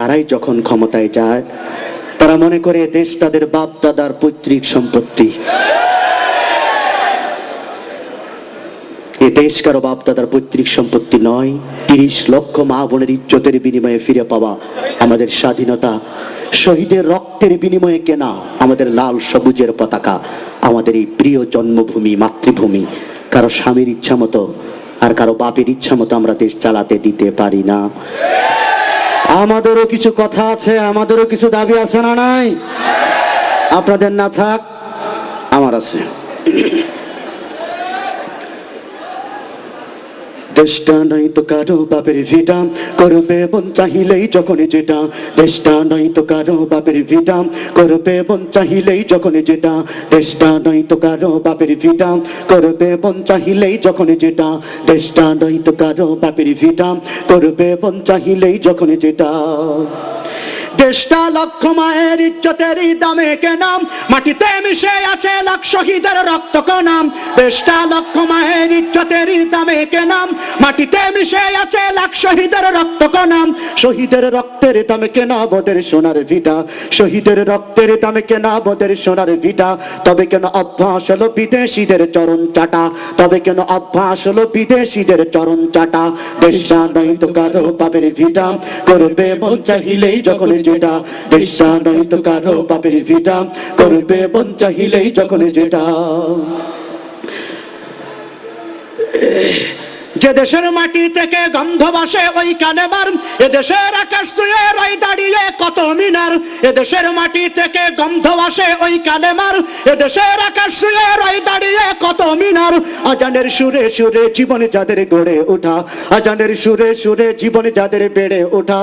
তারাই যখন ক্ষমতায় যায়, তারা মনে করে দেশ তাদের বাপ, দাদার পৈতৃক সম্পত্তি। এ দেশ কারও বাপ, দাদার পৈতৃক সম্পত্তি নয়। তিরিশ লক্ষ মা বোনের ইজ্জতের বিনিময়ে ফিরে পাওয়া আমাদের স্বাধীনতা। শহীদের রক্তের বিনিময়ে কেনা আমাদের লাল সবুজের পতাকা। আমাদের এই প্রিয় জন্মভূমি, মাতৃভূমি। কারও স্বামীর ইচ্ছা মতো আর কারও বাপের ইচ্ছা মতো আমরা দেশ চালাতে দিতে পারি না। আমাদেরও কিছু কথা আছে, আমাদেরও কিছু দাবি আছে না নাই? আপনাদের না থাক, আমার আছে। দেশটা নাই তো কারও বাপের ভিটা। করবে বন চাহিলেই যখন যেটা। দেশটা নাই তো কারও বাপের ভিটা। করবে বন চাহিলেই যখন যেটা। দেশটা নাই তো কারও বাপের ভিটা। করবে বন চাহিলেই যখন যেটা। দেশটা নাই তো কারও বাপের ভিটা। করবে বন চাহিলেই যখন যেটা। দেশটা লক্ষ মায়ের ইজ্জতের দামে কেনাম। মাটিতে মিশে আছে লাখ শহীদের রক্ত কনাম দেশটা লক্ষ মায়ের ইজ্জতের দামে কেনাম। মাটিতে মিশে আছে লাখ শহীদের রক্ত কনাম শহীদের রক্তের দামে কেনা বদের সোনার ভিটা। শহীদের রক্তের দামে কেনা বদের সোনার ভিটা। তবে কেন অভ্যাস হলো বিদেশিদের চরণ চাটা? তবে কেন অভ্যাস হলো বিদেশিদের চরণ চাটা? দেশা নাই তো কারও পাপের ভিটা। করবে মন চাহিলেই যখন যেটা দেশা নাই তো কারও পাপের ভিটা, করবে মন চাহিলেই যখন যেটা। যে দেশের মাটি থেকে গন্ধ বাসে ওই কানে মার এ দেশের আকাশ ছুঁয়ে রই দাঁড়িয়ে কত মিনার, এ দেশের মাটি থেকে গন্ধ বাসে ওই কানে মার এ দেশের আকাশ ছুঁয়ে রই দাঁড়িয়ে কত মিনার। আজানের সুরে সুরে জীবন যাদের গড়ে ওঠা, আজানের সুরে সুরে জীবন যাদের বেড়ে ওঠা